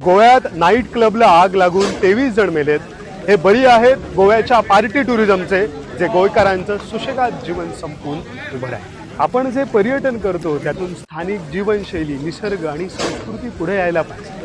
गोव्यात नाईट क्लबला आग लागून तेवीस जण मेलेत. हे बळी आहेत गोव्याच्या पार्टी टुरिझमचे जे गोयकारांचं सुशेगात जीवन संपून उभं आहे आपण जे पर्यटन करतो त्यातून स्थानिक जीवनशैली निसर्ग आणि संस्कृती पुढे यायला पाहिजे.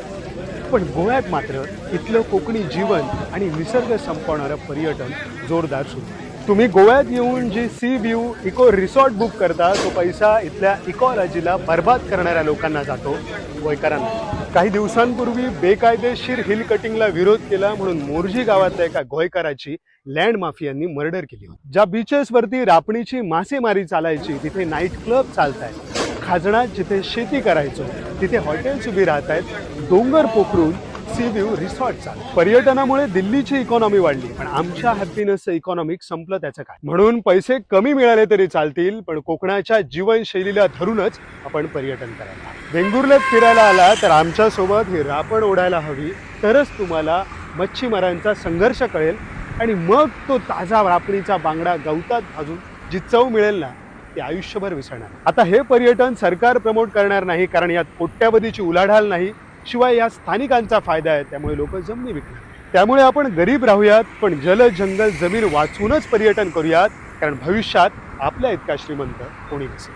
पण गोव्यात मात्र इथलं कोकणी जीवन आणि निसर्ग संपवणारं पर्यटन जोरदार सुरू आहे. तुम्ही गोव्यात येऊन जी sea view eco resort book करता तो पैसा इथल्या इकॉलॉजीला बर्बाद करणाऱ्या लोकांना जातो गोयकरांना. काही दिवसांपूर्वी बेकायदेशीर हिल कटिंगला विरोध केला म्हणून मोर्जी गावातल्या एका गोयकाराची लँड माफियांनी मर्डर केली होती. ज्या बीचेसवरती रापणीची मासेमारी चालायची तिथे नाईट क्लब चालत आहेत खाजणात जिथे शेती करायचो तिथे हॉटेल्स उभी राहत आहेत डोंगर पोखरून सी व्ह्यू रिसॉर्ट पर्यटनामुळे दिल्लीची इकॉनॉमी वाढली पण आमच्या हॅपीनेसचं इकॉनॉमिक संपलं त्याचं काय? म्हणून पैसे कमी मिळाले तरी चालतील पण कोकणाच्या जीवनशैलीला धरूनच आपण पर्यटन करायला वेंगुर्ल्यात फिरायला आला तर आमच्यासोबत ही रापण ओढायला हवी तरच तुम्हाला मच्छीमारांचा संघर्ष कळेल आणि मग तो ताजा रापणीचा बांगडा गवतात भाजून जी चव मिळेल ना ते आयुष्यभर विसरणार. आता हे पर्यटन सरकार प्रमोट करणार नाही कारण यात कोट्यावधीची उलाढाल नाही शिवाय या स्थानिकांचा फायदा आहे त्यामुळे लोक जमिनी विकणार. त्यामुळे आपण गरीब राहूयात पण जल जंगल जमीन वाचूनच पर्यटन करूयात कारण भविष्यात आपल्या इतका श्रीमंत कोणी नसेल.